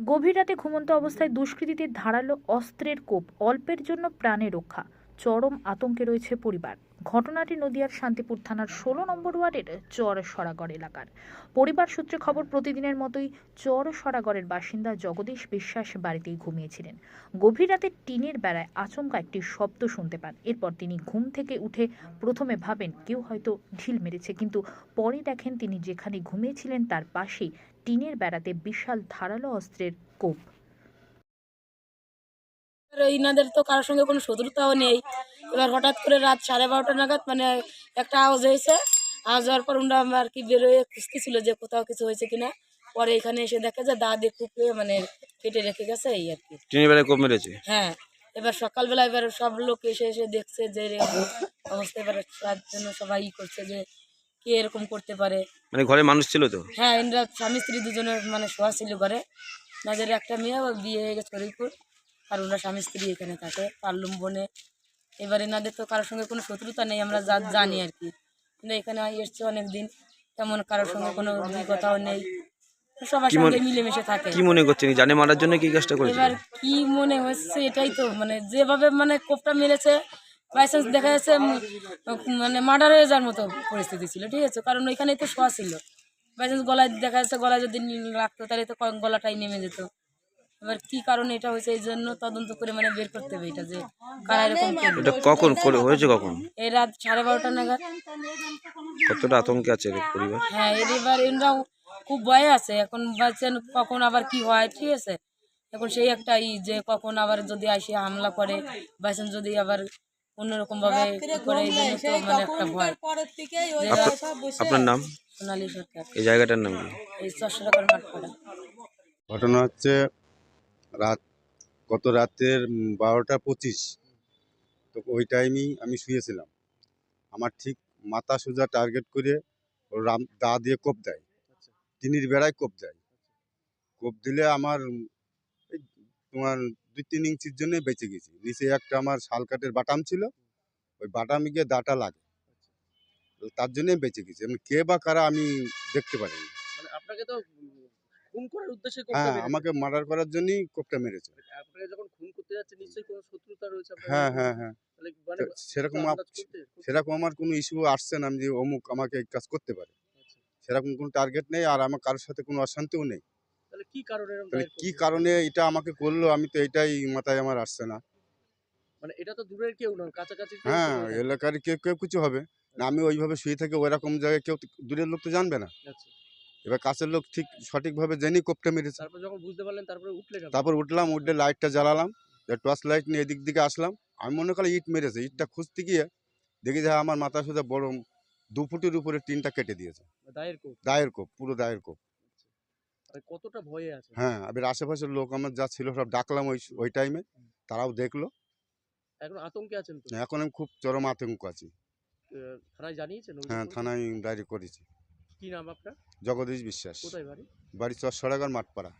গভীর রাতে ঘুমন্ত অবস্থায় দুষ্কৃতীদের ধারালো অস্ত্রের কোপ, অল্পের জন্য প্রাণে রক্ষা। চরম আতঙ্কে রয়েছে পরিবার। ঘটনাটি নদিয়ার শান্তিপুর থানার ষোলো নম্বর ওয়ার্ডের চর সরাগড় এলাকার। পরিবার সূত্রে খবর, প্রতিদিনের মতোই চর সরাগড়ের বাসিন্দা জগদীশ বিশ্বাস বাড়িতেই ঘুমিয়েছিলেন। গভীর রাতে টিনের বেড়ায় আচমকা একটি শব্দ শুনতে পান। এরপর তিনি ঘুম থেকে উঠে প্রথমে ভাবেন, কেউ হয়তো ঢিল মেরেছে, কিন্তু পরে দেখেন তিনি যেখানে ঘুমিয়েছিলেন তার পাশেই টিনের বেড়াতে বিশাল ধারালো অস্ত্রের কোপ। ইনাদের তো কারোর সঙ্গে কোনো শত্রুতাও নেই। এবার হঠাৎ করে রাত সাড়ে বারোটা নাগাদ মানে একটা আওয়াজ হয়েছে। আওয়াজ হওয়ার পর ওরা আর কি বেরোয় খুঁজতেছিল যে কোথাও কিছু হয়েছে কিনা। পরে এখানে এসে দেখে যে দা দিয়ে খুপে মানে কেটে রেখে গেছে এই আর কি। টিনের বেলায় কোপ মেরেছে? হ্যাঁ এবার সকালবেলা এবার সব লোক এসে এসে দেখছে যে অবস্থা। এবার তার জন্য সবাই ই করছে যে কে এরকম করতে পারে। মানে ঘরে মানুষ ছিল তো? হ্যাঁ এনরা স্বামী স্ত্রী দুজনের মানে শোয়া ছিল ঘরে। তাদের একটা মেয়ে বিয়ে হয়ে গেছে হরিপুর আর ওরা স্বামী স্ত্রী এখানে থাকে পারলুম বনে। এবার এনাদের তো কারোর সঙ্গে কোনো শত্রুতা নেই আমরা যা জানি আর কি। কিন্তু এখানে এসছে অনেক দিন তেমন কারোর সঙ্গে কোনো অভিজ্ঞতাও নেই। সবার সঙ্গে মিলেমিশে থাকে। কি মনে করছেন? জানে মারার জন্য কি কাজটা করেছে এবার কি মনে হচ্ছে এটাই তো। মানে যেভাবে মানে কোপটা মেরেছে বাইচান্স দেখা যাচ্ছে মানে মার্ডার হয়ে যাওয়ার মতো পরিস্থিতি ছিল ঠিক আছে? কারণ ওইখানেই তো শোয়া ছিল। বাইচান্স গলায় দেখা যাচ্ছে গলায় যদি লাগতো তাহলে তো গলাটাই নেমে যেত। এবার কি কারণে এটা হয়েছে এই জন্য তদন্ত করে মানে বের করতে হবে এটা যে কারা এরকম এটা কখন? হয়েছে কখন? এই রাত সাড়ে বারোটা নাগাদ। কতটা আতঙ্কে আছে পরিবার? হ্যাঁ এর এবার এনরাও খুব ভয়ে আছে। এখন বাচ্চান কখন আবার কি হয় ঠিক আছে? এখন সেই একটা ই যে কখন আবার যদি আসে হামলা করে বাচ্চান যদি আবার অন্যরকম ভাবে করে এই জন্য তো মানে একটা ভয়। আপনার- আপনার নাম? সোনালী সরকার। এই জায়গাটার নাম কি? এই চারশো টাকার মাঠ করা ঘটনা হচ্ছে রাত গত রাতের বারোটা পঁচিশ। তো ওই টাইমেই আমি শুয়েছিলাম। আমার ঠিক মাথা সোজা টার্গেট করে রাম দা দিয়ে কোপ দেয়। টিনির বেড়ায় কোপ দেয়। কোপ দিলে আমার এই তোমার দুই তিন ইঞ্চির জন্যই বেঁচে গেছি। নিচে একটা আমার শাল কাঠের বাটাম ছিল ওই বাটামে গিয়ে দাটা লাগে। তার জন্যই বেঁচে গেছি। এমনি কে বা কারা আমি দেখতে পারিনি। মানে আপনাকে তো খুন করার উদ্দেশ্যে হ্যাঁ আমাকে মার্ডার করার জন্যই কোপটা মেরেছে। আপনাকে যখন খুন করতে যাচ্ছে নিশ্চয়ই কোনো শত্রুতা রয়েছে হ্যাঁ হ্যাঁ হ্যাঁ। মানে তো সেরকম সেরকম আমার কোনো ইস্যু আসছে না আমি যে অমুক আমাকে কাজ করতে পারে। আচ্ছা। সেরকম কোনো টার্গেট নেই আর আমার কারোর সাথে কোনো অশান্তিও নেই। কি কারণে এরকম কি কারণে এটা আমাকে করল? আমি তো এটাই মাথায় আমার আসছে না। মানে এটা তো দূরের কেউ নয় কাছাকাছি হ্যাঁ এলাকার কেউ কেউ কিছু হবে। না আমি ওইভাবে শুয়ে থেকে ওইরকম জায়গায় কেউ দূরের লোক তো জানবে না। আচ্ছা। এবার কাছের লোক ঠিক সঠিকভাবে জেনেই কোপটা মেরেছে। তারপর যখন বুঝতে পারলেন তারপরে উঠলে তারপর উঠলাম উঠলে লাইটটা জ্বালালাম টর্চ লাইট নিয়ে এদিক দিকে আসলাম। আমি মনে করি ইট মেরেছে ইটটা খুঁজতে গিয়ে দেখি যে আমার মাথা সোজা বড় দু ফুটের উপরে টিনটা কেটে দিয়েছে। দায়ের কোপ? দায়ের কোপ পুরো দায়ের কোপ। কতটা ভয়ে আছে। হ্যাঁ এবার আশেপাশের লোক আমার যা ছিল সব ডাকলাম ওই ওই টাইমে তারাও দেখল। এখন আতঙ্কে আছেন তো? এখন আমি খুব চরম আতঙ্ক আছি। থানায় জানিয়েছেন হ্যাঁ থানায় ডায়েরি করেছি। কি নাম আপনার? জগদীশ বিশ্বাস। কোথায় বাড়ি? বাড়ি চর সরাগর মাঠপাড়া।